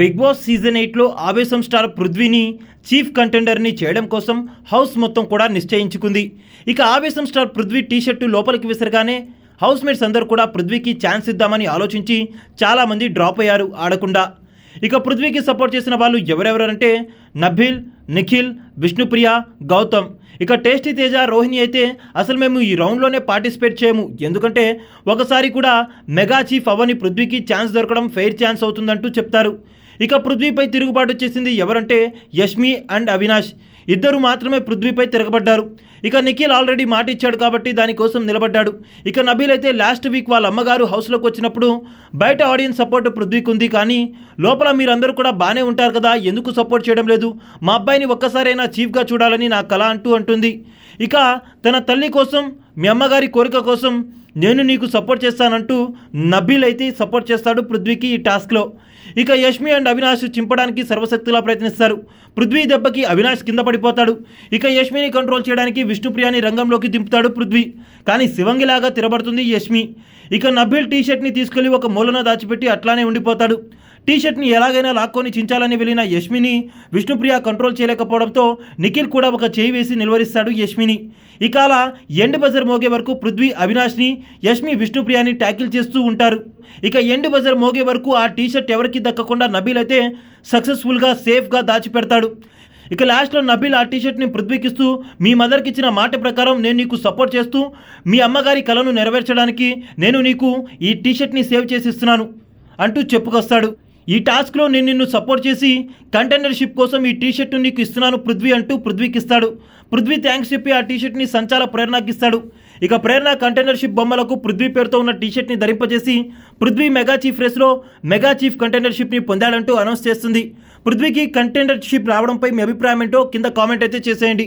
Big boss season ఎయిట్లో ఆవేశం star పృథ్వీని chief కంటెండర్ని చేయడం కోసం హౌస్ మొత్తం కూడా నిశ్చయించుకుంది. ఇక ఆవేశం స్టార్ పృథ్వీ టీషర్టు లోపలికి విసరగానే హౌస్ మేట్స్ అందరూ కూడా పృథ్వీకి ఛాన్స్ ఇద్దామని ఆలోచించి చాలామంది డ్రాప్ అయ్యారు ఆడకుండా. ఇక పృథ్వీకి సపోర్ట్ చేసిన వాళ్ళు ఎవరెవరంటే నభిల్ నిఖిల్ విష్ణుప్రియ గౌతమ్. ఇక టేస్టీ తేజ రోహిణి అయితే అసలు మేము ఈ రౌండ్లోనే పార్టిసిపేట్ చేయము. ఎందుకంటే ఒకసారి కూడా మెగా చీఫ్ అవని పృథ్వీకి ఛాన్స్ దొరకడం ఫెయిర్ ఛాన్స్ అవుతుందంటూ చెప్తారు. ఇక పృథ్వీపై తిరుగుబాటు వచ్చేసింది ఎవరంటే యష్మి అండ్ అవినాష్. ఇద్దరు మాత్రమే పృథ్వీపై తిరగబడ్డారు. ఇక నిఖిల్ ఆల్రెడీ మాట ఇచ్చాడు కాబట్టి దానికోసం నిలబడ్డాడు. ఇక నబీల్ అయితే లాస్ట్ వీక్ వాళ్ళ అమ్మగారు హౌస్లోకి వచ్చినప్పుడు బయట ఆడియన్స్ సపోర్ట్ పృథ్వీకి ఉంది కానీ లోపల మీరందరూ కూడా బాగానే ఉంటారు కదా ఎందుకు సపోర్ట్ చేయడం లేదు? మా అబ్బాయిని ఒక్కసారైనా చీఫ్గా చూడాలని నా కళ అంటూ అంటుంది. ఇక తన తల్లి కోసం మీ అమ్మగారి కోరిక కోసం నేను నీకు సపోర్ట్ చేస్తానంటూ నబీల్ అయితే సపోర్ట్ చేస్తాడు పృథ్వీకి ఈ టాస్క్లో ఇక యష్మి అండ్ అవినాష్ చింపడానికి సర్వశక్తిలా ప్రయత్నిస్తారు. పృథ్వీ దెబ్బకి అవినాష్ కింద పడిపోతాడు. ఇక యష్మిని కంట్రోల్ చేయడానికి విష్ణుప్రియాని రంగంలోకి దింపుతాడు పృథ్వీ. కానీ శివంగిలాగా తిరబడుతుంది యష్మి. ఇక నబీల్ టీషర్ట్ని తీసుకెళ్ళి ఒక మూలన దాచిపెట్టి అట్లానే ఉండిపోతాడు. టీ షర్ట్ని ఎలాగైనా లాక్కొని చించాలని వెళ్ళిన యష్మిని విష్ణుప్రియ కంట్రోల్ చేయలేకపోవడంతో నిఖిల్ కూడా ఒక చేయి వేసి నిలువరిస్తాడు యష్మిని. ఇక అలా ఎండ్ బజర్ మోగే వరకు పృథ్వీ అవినాష్ని యష్మి విష్ణుప్రియాని ట్యాకిల్ చేస్తూ ఉంటారు. ఇక ఎండ్ బజర్ మోగే వరకు ఆ టీషర్ట్ ఎవరికి దక్కకుండా నబీల్ అయితే సక్సెస్ఫుల్గా సేఫ్గా దాచిపెడతాడు. ఇక లాస్ట్లో నబీల్ ఆ టీషర్ట్ని పృథ్వీకిస్తూ మీ మదర్కి ఇచ్చిన మాట ప్రకారం నేను నీకు సపోర్ట్ చేస్తూ మీ అమ్మగారి కలను నెరవేర్చడానికి నేను నీకు ఈ టీషర్ట్ని సేవ్ చేసి ఇస్తున్నాను అంటూ చెప్పుకొస్తాడు. ఈ టాస్క్లో నేను నిన్ను సపోర్ట్ చేసి కంటైనర్షిప్ కోసం ఈ టీషర్ట్ను నీకు ఇస్తున్నాను పృథ్వీ అంటూ పృథ్వీకి ఇస్తాడు పృథ్వీ థ్యాంక్స్ చెప్పి ఆ టీషర్ట్ని సంచార ప్రేరణకిస్తాడు. ఇక ప్రేరణ కంటైనర్షిప్ బొమ్మలకు పృథ్వీ పేరుతో ఉన్న టీషర్ట్ని ధరింపజేసి పృథ్వీ మెగా చీఫ్ రేస్లో మెగా చీఫ్ కంటెండర్షిప్ని పొందాడంటూ అనౌన్స్ చేస్తుంది. పృథ్వీకి కంటైనర్షిప్ రావడంపై మీ అభిప్రాయం ఏంటో కింద కామెంట్ అయితే చేసేయండి.